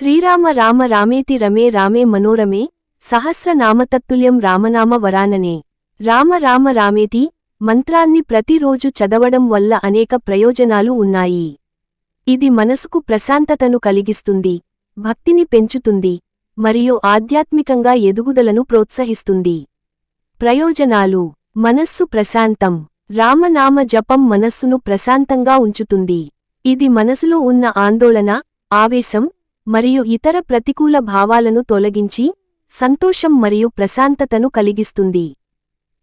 శ్రీరామ రామ రామేతి రమే రామే మనోరమే సహస్రనామతత్తుల్యం రామనామ వరాననే. రామ రామ రామేతి మంత్రాన్ని ప్రతిరోజు చదవడం వల్ల అనేక ప్రయోజనాలు ఉన్నాయి. ఇది మనసుకు ప్రశాంతతను కలిగిస్తుంది భక్తిని పెంచుతుంది మరియు ఆధ్యాత్మికంగా ఎదుగుదలను ప్రోత్సహిస్తుంది. ప్రయోజనాలు. మనస్సు ప్రశాంతం. రామనామ జపం మనస్సును ప్రశాంతంగా ఉంచుతుంది. ఇది మనసులో ఉన్న ఆందోళన ఆవేశం మరియు ఇతర ప్రతికూల భావాలను తొలగించి సంతోషం మరియు ప్రశాంతతను కలిగిస్తుంది.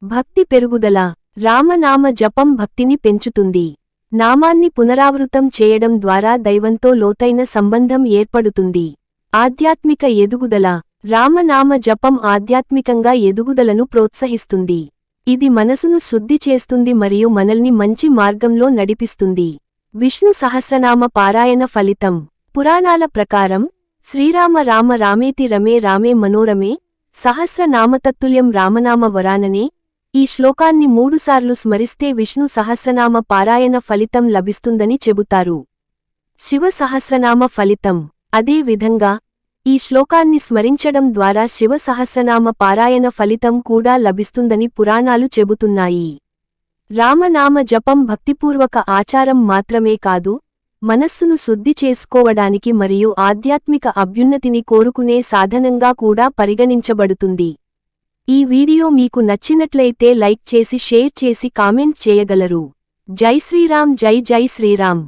భక్తి పెరుగుదల. రామనామ జపం భక్తిని పెంచుతుంది. నామాన్ని పునరావృతం చేయడం ద్వారా దైవంతో లోతైన సంబంధం ఏర్పడుతుంది. ఆధ్యాత్మిక ఎదుగుదల. రామనామ జపం ఆధ్యాత్మికంగా ఎదుగుదలను ప్రోత్సహిస్తుంది. ఇది మనసును శుద్ధి చేస్తుంది మరియు మనల్ని మంచి మార్గంలో నడిపిస్తుంది. విష్ణు సహస్రనామ పారాయణ ఫలితం. పురాణాల ప్రకారం శ్రీరామ రామ రామేతి రమే రామే మనోరమే సహస్రనామతత్తుల్యం రామనామ వరాననే ఈ శ్లోకాన్ని మూడుసార్లు స్మరిస్తే విష్ణు సహస్రనామ పారాయణ ఫలితం లభిస్తుందని చెబుతారు. శివ సహస్రనామ ఫలితం. అదే విధంగా ఈ శ్లోకాన్ని స్మరించడం ద్వారా శివ సహస్రనామ పారాయణ ఫలితం కూడా లభిస్తుందని పురాణాలు చెబుతున్నాయి. రామనామ జపం భక్తిపూర్వక ఆచారం మాత్రమే కాదు మనస్సును శుద్ధి చేసుకోవడానికి మరియు ఆధ్యాత్మిక అభ్యున్నతిని కోరుకునే సాధనంగా కూడా పరిగణించబడుతుంది. ఈ వీడియో మీకు నచ్చినట్లయితే లైక్ చేసి షేర్ చేసి కామెంట్ చేయగలరు. జై శ్రీరామ్ జై జై శ్రీరామ్.